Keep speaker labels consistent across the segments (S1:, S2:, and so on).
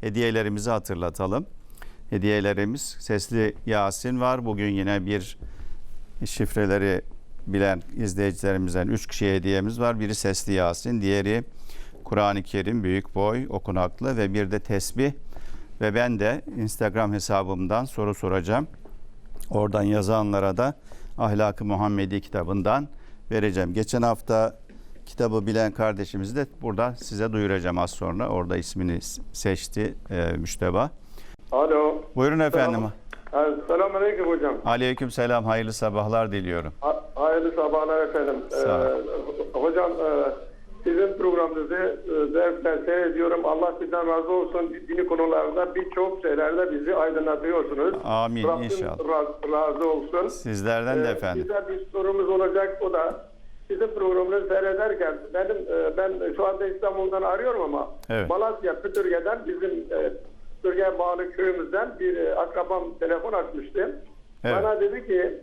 S1: hediyelerimizi hatırlatalım. Hediyelerimiz sesli Yasin var. Bugün yine bir şifreleri bilen izleyicilerimizden 3 kişiye hediyemiz var. Biri sesli Yasin, diğeri Kur'an-ı Kerim büyük boy okunaklı ve bir de tesbih ve ben de Instagram hesabımdan soru soracağım. Oradan yazanlara da Ahlak-ı Muhammedi kitabından vereceğim. Geçen hafta kitabı bilen kardeşimizi de burada size duyuracağım az sonra. Orada ismini seçti e, Müşteba.
S2: Alo.
S1: Buyurun efendim.
S2: Selam. Selamünaleyküm hocam.
S1: Aleyküm selam. Hayırlı sabahlar diliyorum.
S2: Ha- Hayırlı sabahlar efendim.
S1: Sağ.
S2: Ee, hocam e, sizin programınızı e, zevkle seyrediyorum. Allah sizden razı olsun. Dini konularda birçok şeylerle bizi aydınlatıyorsunuz.
S1: Amin,
S2: Rabbim
S1: inşallah.
S2: raz- razı olsun.
S1: Sizlerden de
S2: Ee,
S1: efendim.
S2: Size bir sorumuz olacak o da sizin programınızı seyrederken benim e, ben şu anda İstanbul'dan arıyorum ama
S1: Evet.
S2: Malatya Pütürge'den bizim e, Pütürge'ye bağlı köyümüzden bir e, akrabam telefon açmıştı.
S1: Evet.
S2: Bana dedi ki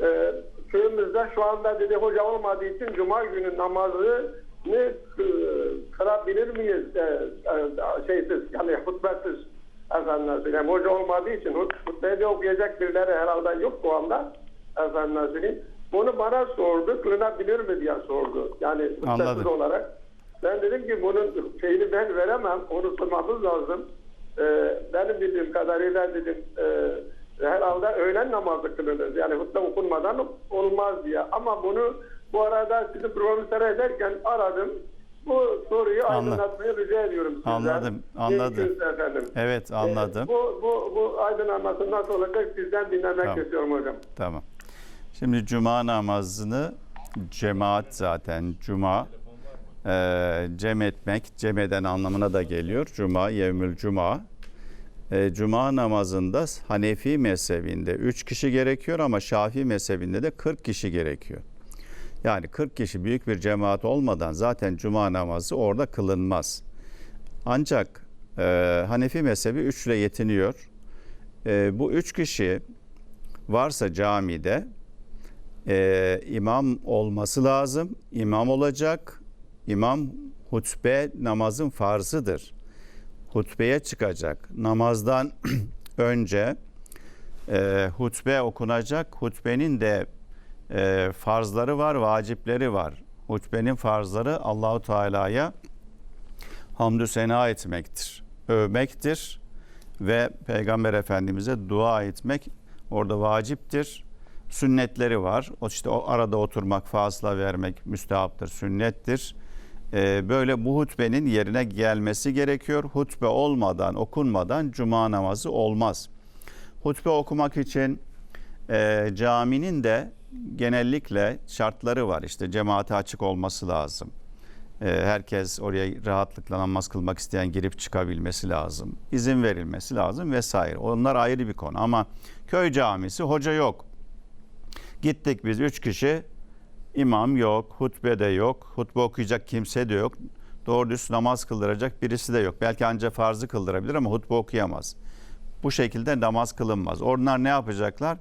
S2: e, köyümüzde şu anda dedi hoca olmadığı için cuma günü namazını ne kılabilir miyiz e, e, şeysiz yani hutbesiz efendim söyleyeyim. Hoca olmadığı için hut- hutbeyi de okuyacak birileri herhalde yok bu anda söyleyeyim. Bunu bana sordu, kılınabilir mi diye sordu. Yani
S1: Anladım.
S2: olarak. Ben dedim ki bunun şeyini ben veremem, onu sormamız lazım. Ee, benim bildiğim kadarıyla dedim e, herhalde öğlen namazı kılınır. Yani hutbe okunmadan olmaz diye. Ama bunu bu arada sizin programı seyrederken aradım. Bu soruyu
S1: Anladım.
S2: aydınlatmayı rica ediyorum sizden.
S1: Anladım, anladım.
S2: Efendim.
S1: Evet anladım.
S2: Ee, bu, bu, bu aydınlanması nasıl olacak sizden dinlemek
S1: Tamam.
S2: istiyorum hocam.
S1: Tamam. Şimdi cuma namazını cemaat zaten cuma e, cem etmek cem eden anlamına da geliyor. Cuma yevmül cuma. E, cuma namazında Hanefi mezhebinde 3 kişi gerekiyor ama Şafii mezhebinde de 40 kişi gerekiyor. Yani 40 kişi büyük bir cemaat olmadan zaten cuma namazı orada kılınmaz. Ancak e, Hanefi mezhebi 3 ile yetiniyor. E, bu 3 kişi varsa camide e, imam olması lazım. İmam olacak. İmam hutbe namazın farzıdır. Hutbeye çıkacak. Namazdan önce e, hutbe okunacak. Hutbenin de e, farzları var, vacipleri var. Hutbenin farzları Allahu Teala'ya hamdü sena etmektir, övmektir ve Peygamber Efendimiz'e dua etmek orada vaciptir. Sünnetleri var. O işte o arada oturmak, fasla vermek müstehaptır, sünnettir. Ee, böyle bu hutbenin yerine gelmesi gerekiyor. Hutbe olmadan, okunmadan cuma namazı olmaz. Hutbe okumak için e, caminin de genellikle şartları var. İşte cemaate açık olması lazım. E, herkes oraya rahatlıkla namaz kılmak isteyen girip çıkabilmesi lazım. İzin verilmesi lazım vesaire. Onlar ayrı bir konu ama köy camisi hoca yok. Gittik biz üç kişi imam yok, hutbe de yok, hutbe okuyacak kimse de yok. Doğru düz namaz kıldıracak birisi de yok. Belki ancak farzı kıldırabilir ama hutbe okuyamaz. Bu şekilde namaz kılınmaz. Onlar ne yapacaklar?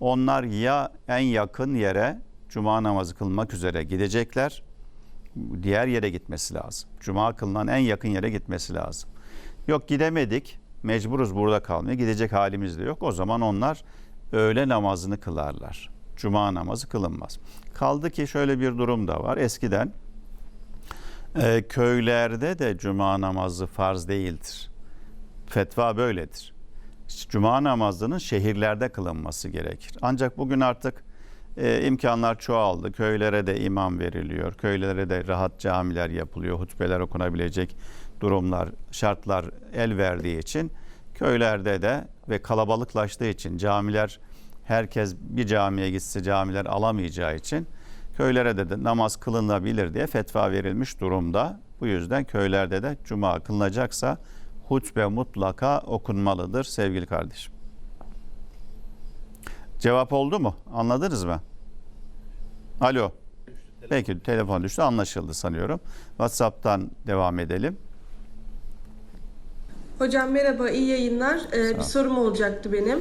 S1: Onlar ya en yakın yere cuma namazı kılmak üzere gidecekler. Diğer yere gitmesi lazım. Cuma kılınan en yakın yere gitmesi lazım. Yok gidemedik. Mecburuz burada kalmaya. Gidecek halimiz de yok. O zaman onlar öğle namazını kılarlar. Cuma namazı kılınmaz. Kaldı ki şöyle bir durum da var. Eskiden e, köylerde de cuma namazı farz değildir. Fetva böyledir. Cuma namazının şehirlerde kılınması gerekir. Ancak bugün artık e, imkanlar çoğaldı. Köylere de imam veriliyor. Köylere de rahat camiler yapılıyor. Hutbeler okunabilecek durumlar, şartlar el verdiği için köylerde de ve kalabalıklaştığı için camiler herkes bir camiye gitse camiler alamayacağı için köylere de, de namaz kılınabilir diye fetva verilmiş durumda. Bu yüzden köylerde de cuma kılınacaksa hutbe mutlaka okunmalıdır sevgili kardeşim. Cevap oldu mu? Anladınız mı? Alo. Peki telefon düştü anlaşıldı sanıyorum. WhatsApp'tan devam edelim.
S3: Hocam merhaba, iyi yayınlar. Ee, bir sorum olacaktı benim.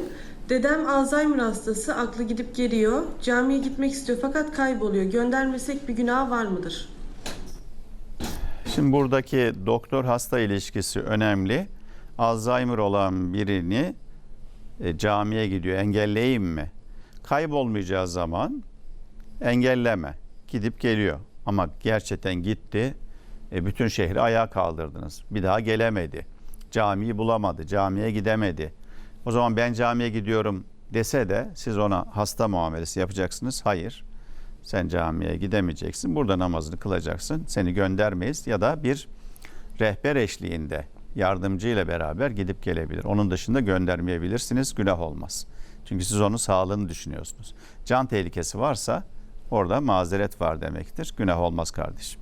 S3: Dedem Alzheimer hastası, aklı gidip geliyor. Camiye gitmek istiyor fakat kayboluyor. Göndermesek bir günah var mıdır?
S1: Şimdi buradaki doktor hasta ilişkisi önemli. Alzheimer olan birini e, camiye gidiyor. Engelleyeyim mi? Kaybolmayacağı zaman engelleme. Gidip geliyor. Ama gerçekten gitti. E, bütün şehri ayağa kaldırdınız. Bir daha gelemedi. Camiyi bulamadı. Camiye gidemedi. O zaman ben camiye gidiyorum dese de siz ona hasta muamelesi yapacaksınız. Hayır. Sen camiye gidemeyeceksin. Burada namazını kılacaksın. Seni göndermeyiz ya da bir rehber eşliğinde yardımcıyla beraber gidip gelebilir. Onun dışında göndermeyebilirsiniz. Günah olmaz. Çünkü siz onun sağlığını düşünüyorsunuz. Can tehlikesi varsa orada mazeret var demektir. Günah olmaz kardeşim.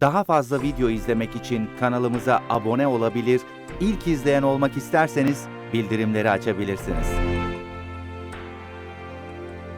S4: Daha fazla video izlemek için kanalımıza abone olabilir, ilk izleyen olmak isterseniz bildirimleri açabilirsiniz.